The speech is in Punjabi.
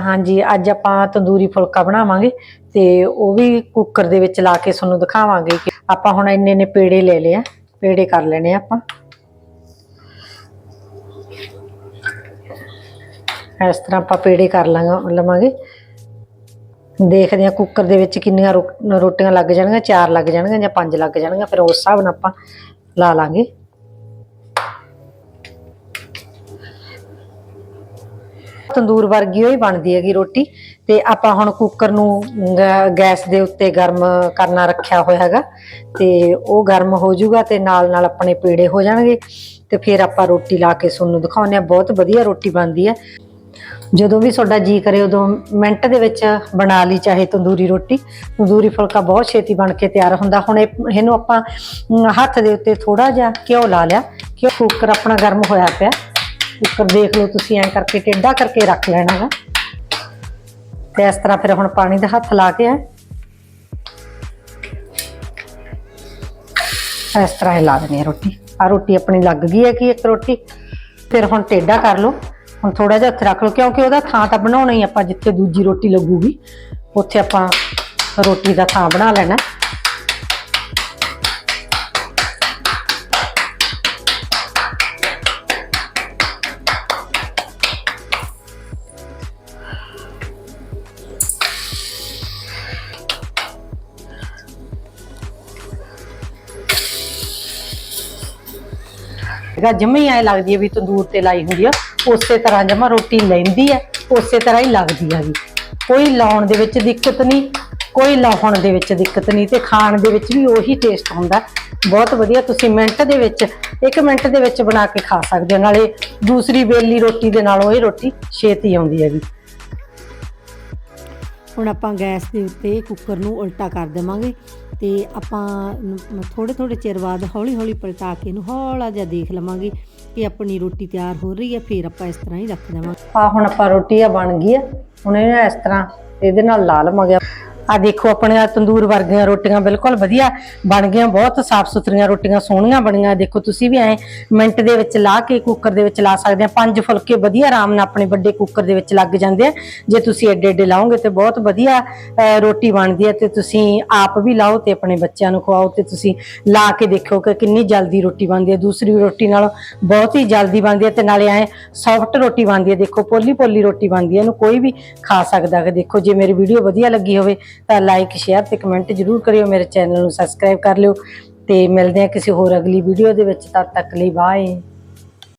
ਹਾਂਜੀ, ਅੱਜ ਆਪਾਂ ਤੰਦੂਰੀ ਫੁਲਕਾ ਬਣਾਵਾਂਗੇ ਤੇ ਉਹ ਵੀ ਕੁੱਕਰ ਦੇ ਵਿੱਚ ਲਾ ਕੇ ਤੁਹਾਨੂੰ ਦਿਖਾਵਾਂਗੇ ਕਿ ਆਪਾਂ ਹੁਣ ਇੰਨੇ ਨੇ ਪੇੜੇ ਲੈ ਲਏ ਆ, ਪੇੜੇ ਕਰ ਲੈਣੇ ਆ ਆਪਾਂ। ਇਸ ਤਰ੍ਹਾਂ ਆਪਾਂ ਪੇੜੇ ਕਰ ਲਾਂਗਾ, ਲਵਾਂਗੇ। ਦੇਖਦੇ ਆ ਕੁੱਕਰ ਦੇ ਵਿੱਚ ਕਿੰਨੀਆਂ ਰੋ- ਰੋਟੀਆਂ ਲੱਗ ਜਾਣਗੀਆਂ, ਚਾਰ ਲੱਗ ਜਾਣਗੀਆਂ ਜਾਂ ਪੰਜ ਲੱਗ ਜਾਣਗੀਆਂ, ਫਿਰ ਉਸ ਹਿਸਾਬ ਨਾਲ ਆਪਾਂ ਲਾ ਲਾਂਗੇ। ਤੰਦੂਰ ਵਰਗੀ ਹੋਈ ਬਣਦੀ ਹੈਗੀ ਰੋਟੀ ਤੇ ਆਪਾਂ ਹੁਣ ਕੁੱਕਰ ਨੂੰ ਗੈਸ ਦੇ ਉੱਤੇ ਗਰਮ ਕਰਨਾ ਰੱਖਿਆ ਹੋਇਆ ਹੈਗਾ ਤੇ ਉਹ ਗਰਮ ਹੋ ਜਾਊਗਾ ਤੇ ਨਾਲ ਨਾਲ ਆਪਣੇ ਪੇੜੇ ਹੋ ਜਾਣਗੇ ਤੇ ਫਿਰ ਆਪਾਂ ਰੋਟੀ ਲਾ ਕੇ ਤੁਹਾਨੂੰ ਦਿਖਾਉਂਦੇ ਆ ਬਹੁਤ ਵਧੀਆ ਰੋਟੀ ਬਣਦੀ ਹੈ। ਜਦੋਂ ਵੀ ਤੁਹਾਡਾ ਜੀ ਕਰੇ ਉਦੋਂ ਮਿੰਟ ਦੇ ਵਿੱਚ ਬਣਾ ਲਈ ਚਾਹੇ ਤੰਦੂਰੀ ਰੋਟੀ। ਤੰਦੂਰੀ ਫੁਲਕਾ ਬਹੁਤ ਛੇਤੀ ਬਣ ਕੇ ਤਿਆਰ ਹੁੰਦਾ। ਹੁਣ ਇਹ- ਇਹਨੂੰ ਆਪਾਂ ਹੱਥ ਦੇ ਉੱਤੇ ਥੋੜਾ ਜਿਹਾ ਘਿਓ ਲਾ ਲਿਆ। ਕਿ ਕੁੱਕਰ ਆਪਣਾ ਗਰਮ ਹੋਇਆ ਪਿਆ। ਕੁੱਕਰ ਦੇਖ ਲਓ ਤੁਸੀਂ, ਐਂ ਕਰਕੇ ਟੇਢਾ ਕਰਕੇ ਰੱਖ ਲੈਣਾ ਹੈਗਾ ਤੇ ਇਸ ਤਰ੍ਹਾਂ ਫਿਰ ਹੁਣ ਪਾਣੀ ਦਾ ਹੱਥ ਲਾ ਕੇ ਐ। ਇਸ ਤਰ੍ਹਾਂ ਹੀ ਲਾ ਦੇਣੀ ਹੈ ਰੋਟੀ। ਆ ਰੋਟੀ ਆਪਣੀ ਲੱਗ ਗਈ ਹੈ ਕਿ ਇੱਕ ਰੋਟੀ। ਫਿਰ ਹੁਣ ਟੇਢਾ ਕਰ ਲਓ। ਹੁਣ ਥੋੜਾ ਜਿਹਾ ਉੱਥੇ ਰੱਖ ਲਓ, ਕਿਉਂਕਿ ਉਹਦਾ ਥਾਂ ਤਾਂ ਬਣਾਉਣਾ ਹੀ ਆਪਾਂ ਜਿੱਥੇ ਦੂਜੀ ਰੋਟੀ ਲੱਗੂਗੀ, ਉੱਥੇ ਆਪਾਂ ਰੋਟੀ ਦਾ ਥਾਂ ਬਣਾ ਲੈਣਾ। ਹੈਗਾ, ਜਮੇ ਹੀ ਐ ਲੱਗਦੀ ਹੈ ਵੀ ਤੰਦੂਰ ਤੇ ਲਾਈ ਹੁੰਦੀ ਆ, ਉਸੇ ਤਰ੍ਹਾਂ ਜਮਾ ਰੋਟੀ ਲੈਂਦੀ ਹੈ, ਉਸੇ ਤਰ੍ਹਾਂ ਹੀ ਲੱਗਦੀ ਹੈਗੀ। ਕੋਈ ਲਾਉਣ ਦੇ ਵਿੱਚ ਦਿੱਕਤ ਨਹੀਂ, ਕੋਈ ਲਾਉਣ ਦੇ ਵਿੱਚ ਦਿੱਕਤ ਨਹੀਂ ਤੇ ਖਾਣ ਦੇ ਵਿੱਚ ਵੀ ਉਹੀ ਟੇਸਟ ਹੁੰਦਾ। ਬਹੁਤ ਵਧੀਆ, ਤੁਸੀਂ ਮਿੰਟ ਦੇ ਵਿੱਚ, ਇੱਕ ਮਿੰਟ ਦੇ ਵਿੱਚ ਬਣਾ ਕੇ ਖਾ ਸਕਦੇ ਹੋ, ਨਾਲੇ ਦੂਸਰੀ ਵੇਲੀ ਰੋਟੀ ਦੇ ਨਾਲੋਂ ਇਹ ਰੋਟੀ ਛੇਤੀ ਆਉਂਦੀ ਹੈਗੀ। ਹੁਣ ਆਪਾਂ ਗੈਸ ਦੇ ਉੱਤੇ ਕੁੱਕਰ ਨੂੰ ਉਲਟਾ ਕਰ ਦੇਵਾਂਗੇ। ਤੇ ਆਪਾਂ ਥੋੜੇ ਥੋੜੇ ਚਿਰ ਬਾਅਦ ਹੌਲੀ ਹੌਲੀ ਪਲਟਾ ਕੇ ਇਹਨੂੰ ਹੌਲਾ ਜਿਹਾ ਦੇਖ ਲਵਾਂਗੇ ਕਿ ਆਪਣੀ ਰੋਟੀ ਤਿਆਰ ਹੋ ਰਹੀ ਹੈ, ਫਿਰ ਆਪਾਂ ਇਸ ਤਰ੍ਹਾਂ ਹੀ ਰੱਖ ਦੇਵਾਂਗੇ। ਆ ਹੁਣ ਆਪਾਂ ਰੋਟੀ ਆ ਬਣ ਗਈ ਆ, ਹੁਣ ਇਹਨੂੰ ਇਸ ਤਰ੍ਹਾਂ ਇਹਦੇ ਨਾਲ ਲਾ ਲਵਾਂਗੇ। ਆ ਦੇਖੋ ਆਪਣੇ ਆਹ ਤੰਦੂਰ ਵਰਗੀਆਂ ਰੋਟੀਆਂ ਬਿਲਕੁਲ ਵਧੀਆ ਬਣ ਗਈਆਂ, ਬਹੁਤ ਸਾਫ਼ ਸੁਥਰੀਆਂ ਰੋਟੀਆਂ ਸੋਹਣੀਆਂ ਬਣੀਆਂ। ਦੇਖੋ ਤੁਸੀਂ ਵੀ ਐ ਮਿੰਟ ਦੇ ਵਿੱਚ ਲਾ ਕੇ ਕੁੱਕਰ ਦੇ ਵਿੱਚ ਲਾ ਸਕਦੇ ਆ। ਪੰਜ ਫੁਲਕੇ ਵਧੀਆ ਆਰਾਮ ਨਾਲ ਆਪਣੇ ਵੱਡੇ ਕੁੱਕਰ ਦੇ ਵਿੱਚ ਲੱਗ ਜਾਂਦੇ ਆ। ਜੇ ਤੁਸੀਂ ਐਡੇ ਐਡੇ ਲਾਓਗੇ ਤੇ ਬਹੁਤ ਵਧੀਆ ਰੋਟੀ ਬਣਦੀ ਹੈ ਤੇ ਤੁਸੀਂ ਆਪ ਵੀ ਲਾਓ ਤੇ ਆਪਣੇ ਬੱਚਿਆਂ ਨੂੰ ਖਵਾਓ ਤੇ ਤੁਸੀਂ ਲਾ ਕੇ ਦੇਖੋ ਕਿ ਕਿੰਨੀ ਜਲਦੀ ਰੋਟੀ ਬਣਦੀ ਹੈ ਦੂਸਰੀ ਰੋਟੀ ਨਾਲੋਂ ਬਹੁਤ ਹੀ ਜਲਦੀ ਬਣਦੀ ਹੈ ਤੇ ਨਾਲੇ ਐ ਸੌਫਟ ਰੋਟੀ ਬਣਦੀ ਹੈ ਦੇਖੋ ਪੋਲੀ ਪੋਲੀ ਰੋਟੀ ਬਣਦੀ ਹੈ ਇਹਨੂੰ ਕੋਈ ਵੀ ਖਾ ਸਕਦਾ। ਹੈ ਦੇਖੋ ਜੇ ਮੇਰੀ ਵੀਡੀਓ ਵਧੀਆ ਲੱਗੀ ਹੋਵੇ ਤਾਂ ਲਾਈਕ ਸ਼ੇਅਰ ਤੇ ਕਮੈਂਟ ਜਰੂਰ ਕਰਿਓ ਮੇਰੇ ਚੈਨਲ ਨੂੰ ਸਬਸਕ੍ਰਾਈਬ ਕਰ ਲਿਓ ਤੇ ਮਿਲਦੇ ਆ ਕਿਸੇ ਹੋਰ ਅਗਲੀ ਵੀਡੀਓ ਦੇ ਵਿੱਚ, ਤਦ ਤੱਕ ਲਈ ਬਾਏ